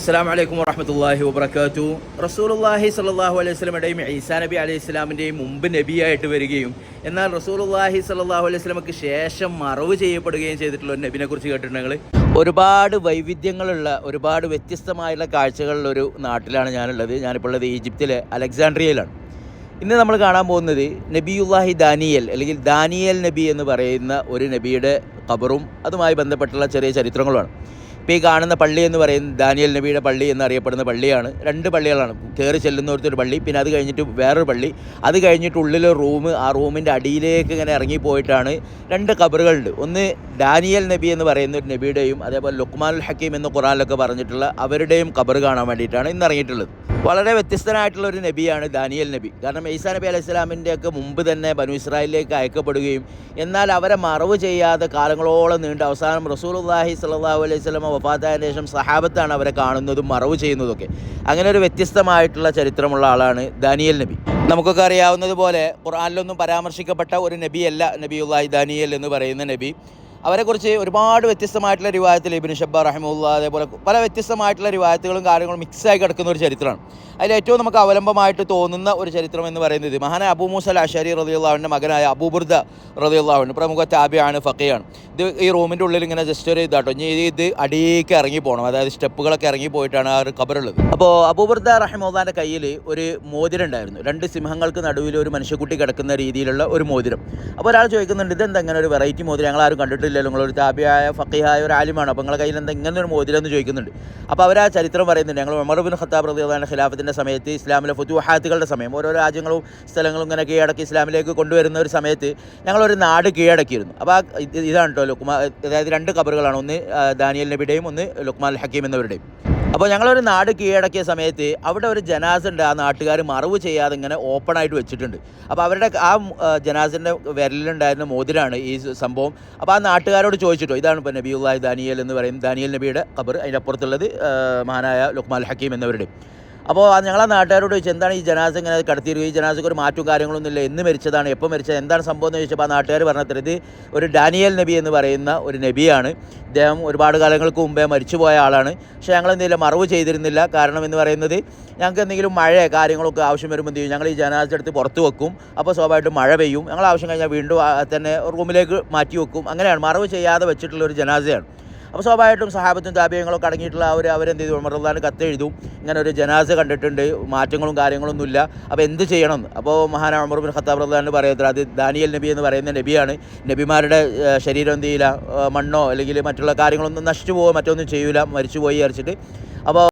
അസ്സാം വലൈക്കും വറഹമത്തല്ലാഹി വബർക്കാത്തു റസൂലുല്ലാഹി സല്ലാഹു അലൈഹി സ്വലമുടെയും ഈസാ നബി അലൈഹി സ്വലാമിന്റെയും മുമ്പ് നബിയായിട്ട് വരികയും എന്നാൽ റസൂലുല്ലാഹി സല്ലാഹു അലൈഹി സ്വലമക്ക് ശേഷം മറവ് ചെയ്യപ്പെടുകയും ചെയ്തിട്ടുള്ള ഒരു നബിനെ കുറിച്ച് കേട്ടിട്ടുണ്ടെങ്കിൽ ഒരുപാട് വൈവിധ്യങ്ങളുള്ള ഒരുപാട് വ്യത്യസ്തമായുള്ള കാഴ്ചകളുള്ള ഒരു നാട്ടിലാണ് ഞാനുള്ളത്. ഞാനിപ്പോൾ ഉള്ളത് ഈജിപ്തിലെ അലക്സാണ്ട്രിയയിലാണ്. ഇന്ന് നമ്മൾ കാണാൻ പോകുന്നത് നബിയുല്ലാഹി ദാനിയൽ അല്ലെങ്കിൽ ദാനിയൽ നബി എന്ന് പറയുന്ന ഒരു നബിയുടെ ഖബറും അതുമായി ബന്ധപ്പെട്ടുള്ള ചെറിയ ചരിത്രങ്ങളുമാണ്. ഇപ്പോൾ ഈ കാണുന്ന പള്ളി എന്ന് പറയുന്നത് ദാനിയൽ നബിയുടെ പള്ളി എന്നറിയപ്പെടുന്ന പള്ളിയാണ്. രണ്ട് പള്ളികളാണ്. കയറി ചെല്ലുന്നിടത്തൊരു പള്ളി പിന്നെ അത് കഴിഞ്ഞിട്ട് വേറൊരു പള്ളി. അത് കഴിഞ്ഞിട്ട് ഉള്ളിലെ റൂം ആ റൂമിന്റെ അടിയിലേക്ക് ഇങ്ങനെ ഇറങ്ങിപ്പോയിട്ടാണ് രണ്ട് കബറുകളുണ്ട്. ഒന്ന് ദാനിയൽ നബി എന്ന് പറയുന്ന ഒരു നബിയുടെയും അതേപോലെ ലുക്മാനുൽ ഹക്കീം എന്ന് ഖുറാനിലൊക്കെ പറഞ്ഞിട്ടുള്ള അവരുടെയും കബറ് കാണാൻ വേണ്ടിയിട്ടാണ് ഇന്ന് ഇറങ്ങിയിട്ടുള്ളത്. വളരെ വ്യത്യസ്തനായിട്ടുള്ള ഒരു നബിയാണ് ദാനിയൽ നബി. കാരണം ഈസാ നബി അലൈഹി സ്വലാമിന്റെ ഒക്കെ മുമ്പ് തന്നെ ബനു ഇസ്രായേലിലേക്ക് അയക്കപ്പെടുകയും എന്നാൽ അവരെ മറവ് ചെയ്യാതെ കാലങ്ങളോളം നീണ്ട അവസാനം റസൂലുല്ലാഹി സ്വല്ലല്ലാഹു അലൈഹി സ്വലമ വഫാത്തായതിനു ശേഷം സഹാബത്താണ് അവരെ കാണുന്നതും മറവ് ചെയ്യുന്നതൊക്കെ. അങ്ങനെ ഒരു വ്യത്യസ്തമായിട്ടുള്ള ചരിത്രമുള്ള ആളാണ് ദാനിയൽ നബി. നമുക്കൊക്കെ അറിയാവുന്നതുപോലെ ഖുർആാനിലൊന്നും പരാമർശിക്കപ്പെട്ട ഒരു നബിയല്ല നബിയുല്ലാഹി ദാനിയൽ എന്ന് പറയുന്ന നബി. അവരെക്കുറിച്ച് ഒരുപാട് വ്യത്യസ്തമായിട്ടുള്ള റിവായത്തിൽ ഇബിൻ ഷബ്ബ റഹിമുള്ള അതേപോലെ പല വ്യത്യസ്തമായിട്ടുള്ള റിവായത്തുകളും കാര്യങ്ങളും മിക്സായി കിടക്കുന്ന ഒരു ചരിത്രമാണ്. അതിൽ ഏറ്റവും നമുക്ക് അവലംബമായിട്ട് തോന്നുന്ന ഒരു ചരിത്രം എന്ന് പറയുന്നത് മഹാന അബൂ മൂസൽ അഷരി റതിയുള്ളാവിന്റെ മകനായ അബൂബുർദ റതിയുള്ളവൻ പ്രമുഖ താബിയാണ് ഫക്കയാണ് ഇത് ഈ റൂമിന്റെ ഉള്ളിൽ ഇങ്ങനെ ജസ്റ്റ് ഒരു ഇതാട്ടോ. ഇനി ഇത് ഇത് അടിയേക്ക് ഇറങ്ങി പോകണം അതായത് സ്റ്റെപ്പുകളൊക്കെ ഇറങ്ങി പോയിട്ടാണ് ആ ഒരു കബറുള്ളത് അപ്പോൾ അബൂബർദ റഹിമോദാന്റെ കയ്യിൽ ഒരു മോതിരം ഉണ്ടായിരുന്നു. രണ്ട് സിംഹങ്ങൾക്ക് നടുവിൽ ഒരു മനുഷ്യക്കുട്ടി കിടക്കുന്ന രീതിയിലുള്ള ഒരു മോതിരം. അപ്പോൾ ഒരാൾ ചോദിക്കുന്നുണ്ട് ഇതെന്താ ഇങ്ങനെ ഒരു വെറൈറ്റി മോതിരം? ഞങ്ങൾ ആരും കണ്ടിട്ടില്ലല്ലോ. നിങ്ങളൊരു താപിയായ ഫക്കീഹായ ഒരു ആലിമാണ്? അപ്പോൾ നിങ്ങളുടെ കയ്യിൽ എന്താ ഇങ്ങനെ ഒരു മോതിരം എന്ന് ചോദിക്കുന്നുണ്ട്. അപ്പോൾ അവർ ആ ചരിത്രം പറയുന്നുണ്ട്. ഞങ്ങൾ ഉമർബിൻ ഖത്താബ് റദിയുള്ള ഖിലാഫത്തിന്റെ സമയത്ത് ഇസ്ലാമിലെ ഫുതുഹാത്തുകളുടെ സമയം ഓരോ രാജ്യങ്ങളും സ്ഥലങ്ങളും ഇങ്ങനെ കീഴടക്കി ഇസ്ലാമിലേക്ക് കൊണ്ടുവരുന്ന ഒരു സമയത്ത് ഞങ്ങളൊരു നാട് കീഴടക്കിയിരുന്നു. അപ്പോൾ ആ ഇതാണ് കേട്ടോ ലുക്മാ അതായത് രണ്ട് കബറുകളാണ്. ഒന്ന് ദാനിയൽ നബിയുടെയും ഒന്ന് ലുക്മാൽ ഹക്കീം എന്നിവരുടെയും. അപ്പോൾ ഞങ്ങളൊരു നാട് കീഴടക്കിയ സമയത്ത് അവിടെ ഒരു ജനാസ് ഉണ്ട്. ആ നാട്ടുകാർ മറവ് ചെയ്യാതെ ഇങ്ങനെ ഓപ്പൺ ആയിട്ട് വെച്ചിട്ടുണ്ട്. അപ്പോൾ അവരുടെ ആ ജനാസിന്റെ വിരലിലുണ്ടായിരുന്ന മോതിരാണ് ഈ സംഭവം. അപ്പോൾ ആ നാട്ടുകാരോട് ചോദിച്ചിട്ടോ ഇതാണ് ഇപ്പോൾ നബിയുല്ലാഹി ദാനിയൽ എന്ന് പറയും ദാനിയൽ നബിയുടെ ഖബർ അതിന്റെ അപ്പുറത്തുള്ളത് മഹാനായ ലുക്മാൽ ഹക്കീം എന്നിവരുടെ അപ്പോൾ ഞങ്ങളെ നാട്ടുകാരോട് ചോദിച്ചു എന്താണ് ഈ ജനാസ ഇങ്ങനെ കടത്തിയിരിക്കുക ഈ ജനാസക്ക് ഒരു മാറ്റവും കാര്യങ്ങളൊന്നും ഇല്ല. എന്ന് മരിച്ചതാണ്. എപ്പോൾ മരിച്ചത്? എന്താണ് സംഭവം എന്ന് ചോദിച്ചപ്പോൾ ആ നാട്ടുകാർ പറഞ്ഞത് ഒരു ഡാനിയൽ നബി എന്ന് പറയുന്ന ഒരു നബിയാണ്. ഇദ്ദേഹം ഒരുപാട് കാലങ്ങൾക്ക് മുമ്പേ മരിച്ചുപോയ ആളാണ്. പക്ഷേ ഞങ്ങൾ എന്തെങ്കിലും മറവ് ചെയ്തിരുന്നില്ല. കാരണം എന്ന് പറയുന്നത് ഞങ്ങൾക്ക് എന്തെങ്കിലും മഴ കാര്യങ്ങളൊക്കെ ആവശ്യം വരുമ്പോൾ എന്ത് ചെയ്യും? ഞങ്ങൾ ഈ ജനാസ എടുത്ത് പുറത്ത് വെക്കും. അപ്പോൾ സ്വാഭാവികമായിട്ടും മഴ പെയ്യും. ഞങ്ങൾ ആവശ്യം കഴിഞ്ഞാൽ വീണ്ടും തന്നെ റൂമിലേക്ക് മാറ്റി വെക്കും. അങ്ങനെയാണ്. മറവ് ചെയ്യാതെ വെച്ചിട്ടുള്ള ഒരു ജനാസയാണ്. അപ്പോൾ സ്വാഭാവികമായിട്ടും സഹാബത്തും താപ്യങ്ങളൊക്കെ അടങ്ങിയിട്ടുള്ള അവർ അവരെന്ത് ചെയ്തു? ഉമർദാൻ കത്ത് എഴുതും ഇങ്ങനെ ഒരു ജനാസ കണ്ടിട്ടുണ്ട്. മാറ്റങ്ങളും കാര്യങ്ങളൊന്നും ഇല്ല. അപ്പോൾ എന്ത് ചെയ്യണം? അപ്പോൾ മഹാന ഉമർ ഖത്താബ് റദ്ദാൻ പറയത്തില്ല അത് ദാനിയൽ നബി എന്ന് പറയുന്ന നബിയാണ്. നബിമാരുടെ ശരീരം എന്ത് ചെയ്യില്ല? മണ്ണോ അല്ലെങ്കിൽ മറ്റുള്ള കാര്യങ്ങളൊന്നും നശിച്ചു പോകുമോ മറ്റൊന്നും ചെയ്യൂല മരിച്ചു പോയി അരച്ചിട്ട് അപ്പോൾ